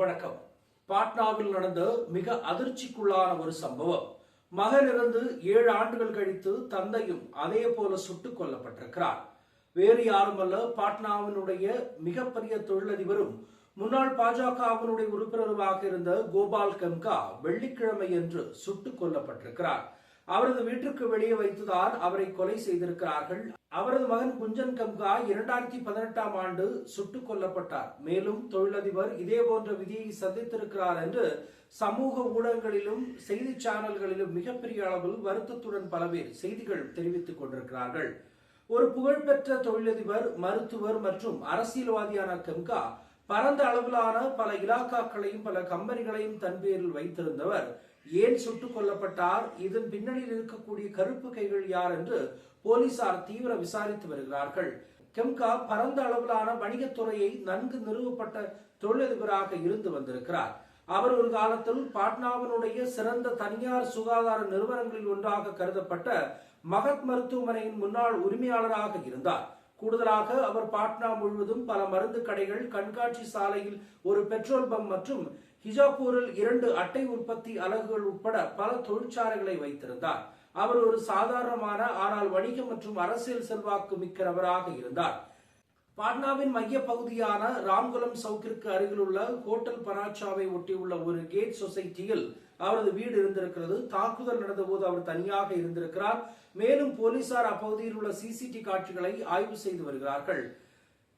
வணக்கம். பாட்னாவில் நடந்த மிக அதிர்ச்சிக்குள்ளான ஒரு சம்பவம். மகன் இருந்து ஏழு ஆண்டுகள் கழித்து தந்தையும் அதே போல சுட்டுக் கொல்லப்பட்டிருக்கிறார். வேறு யாருமல்ல பாட்னாவினுடைய மிகப்பெரிய தொழிலதிபரும் முன்னாள் பாஜகவினுடைய உறுப்பினருமாக இருந்த கோபால் கம்கா வெள்ளிக்கிழமை என்று சுட்டுக் கொல்லப்பட்டிருக்கிறார். அவரது வீட்டுக்கு வெளியே வைத்துதான் அவரை கொலை செய்திருக்கிறார்கள். அவரது மகன் குஞ்சன் கம்கா இரண்டாயிரத்தி பதினெட்டாம் ஆண்டு சுட்டுக் கொல்லப்பட்டார். மேலும் தொழிலதிபர் இதே போன்ற விதியை சந்தித்திருக்கிறார் என்று சமூக ஊடகங்களிலும் செய்தி சேனல்களிலும் மிகப்பெரிய அளவில் வருத்தத்துடன் பல பேர் செய்திகள் தெரிவித்துக் கொண்டிருக்கிறார்கள். ஒரு புகழ்பெற்ற தொழிலதிபர் மருத்துவர் மற்றும் அரசியல்வாதியான கம்கா பரந்த அளவிலான பல இலாக்காக்களையும் பல கம்பெனிகளையும் தன் பேரில் வைத்திருந்தவர். ஏன் சுட்டுக் கொல்லப்பட்டார்? இதன் பின்னணியில் இருக்கக்கூடிய கருப்பு கைகள் யார் என்று போலீசார் தீவிர விசாரித்து வருகிறார்கள். கெம்கா பரந்த அளவிலான வணிகத்துறையை நன்கு நிறுவப்பட்ட தொழிலதிபராக இருந்து வந்திருக்கிறார். அவர் ஒரு காலத்தில் பாட்னாவினுடைய சிறந்த தனியார் சுகாதார நிறுவனங்களில் ஒன்றாக கருதப்பட்ட மகத் மருத்துவமனையின் முன்னாள் உரிமையாளராக இருந்தார். கூடுதலாக அவர் பாட்னா முழுவதும் பல மருந்து கடைகள் கண்காட்சி சாலையில் ஒரு பெட்ரோல் பம்ப் மற்றும் ஹிஜாப்பூரில் இரண்டு அட்டை உற்பத்தி அலகுகள் உட்பட பல தொழிற்சாலைகளை வைத்திருந்தார். அவர் ஒரு சாதாரணமான ஆனால் வணிக மற்றும் அரசியல் செல்வாக்கு மிக்கிறவராக இருந்தார். பாட்னாவின் மைய பகுதியான ராம்குலம் சவுக்கிற்கு அருகில் உள்ள ஹோட்டல் பராச்சாவை ஒட்டியுள்ள ஒரு கேட் சொசைட்டியில் அவரது வீடு இருந்திருக்கிறது. தாக்குதல் நடந்தபோது அவர் தனியாக இருந்திருக்கிறார். மேலும் போலீசார் அப்பகுதியில் உள்ள சிசிடி காட்சிகளை ஆய்வு செய்து வருகிறார்கள்.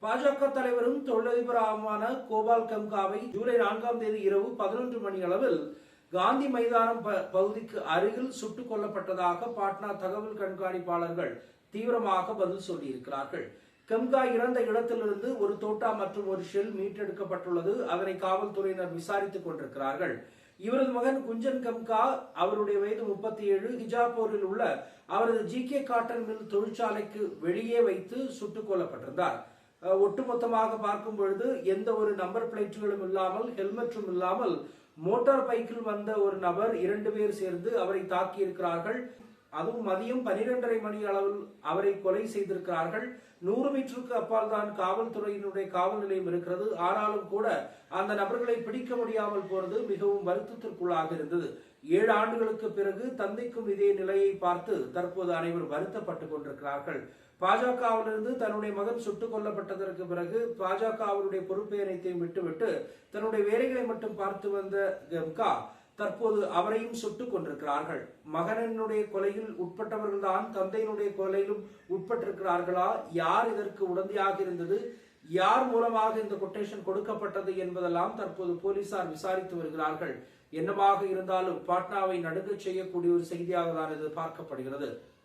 பாஜக தலைவரும் தொழிலதிபராகமான கோபால் கம்காவை ஜூலை நான்காம் தேதி இரவு பதினொன்று மணி அளவில் காந்தி மைதானம் ப- பகுதிக்கு அருகில் சுட்டுக் கொல்லப்பட்டதாக பாட்னா தகவல் கண்காணிப்பாளர்கள் தீவிரமாக பதில் சொல்லியிருக்கிறார்கள். கம்கா இறந்த இடத்திலிருந்து ஒரு தோட்டா மற்றும் ஒரு ஷெல் மீட்டெடுக்கப்பட்டுள்ளது. அதனை காவல்துறையினர் விசாரித்துக் கொண்டிருக்கிறார்கள். இவரது மகன் குஞ்சன் கம்கா அவருடைய வயது முப்பத்தி ஏழு ஹிஜாப்பூரில் உள்ள அவரது ஜி கே காட்டன் மில் தொழிற்சாலைக்கு வெளியே வைத்து சுட்டுக் கொல்லப்பட்டிருந்தார். ஒட்டுமொத்தமாக பார்க்கும் பொழுது எந்த ஒரு நம்பர் பிளேட்டுகளும் இல்லாமல் ஹெல்மெட்டும் இல்லாமல் மோட்டார் பைக்கில் வந்த ஒரு நபர் இரண்டு பேர் சேர்ந்து அவரை தாக்கியிருக்கிறார்கள். அதுவும் மதியம் பனிரெண்டரை மணி அளவில் அவரை கொலை செய்திருக்கிறார்கள். நூறு மீட்டருக்கு அப்பால் தான் காவல்துறையினுடைய காவல் நிலையம் இருக்கிறது. ஆனாலும் கூட அந்த நபர்களை பிடிக்க முடியாமல் போறது மிகவும் வருத்தத்திற்குள்ளாக இருந்தது. ஏழு ஆண்டுகளுக்கு பிறகு தந்தைக்கும் இதே நிலையை பார்த்து தற்போது அனைவரும் வருத்தப்பட்டுக் கொண்டிருக்கிறார்கள். பாஜகவிலிருந்து தன்னுடைய மகன் சுட்டுக் கொல்லப்பட்டதற்கு பிறகு பாஜகவினுடைய பொறுப்பை அனைத்தையும் விட்டுவிட்டு தன்னுடைய வேலைகளை மட்டும் பார்த்து வந்த கம்கா தற்போது அவரையும் சுட்டுக் கொண்டிருக்கிறார்கள். மகனினுடைய கொலையில் உட்பட்டவர்கள்தான் தந்தையினுடைய கொலையிலும் உட்பட்டிருக்கிறார்களா? யார் இதற்கு உடந்தையாக இருந்தது? யார் மூலமாக இந்த கொட்டேஷன் கொடுக்கப்பட்டது என்பதெல்லாம் தற்போது போலீசார் விசாரித்து வருகிறார்கள். என்னவாக இருந்தாலும் பாட்னாவை நடுங்கச் செய்யக்கூடிய ஒரு செய்தியாக தான் இது பார்க்கப்படுகிறது.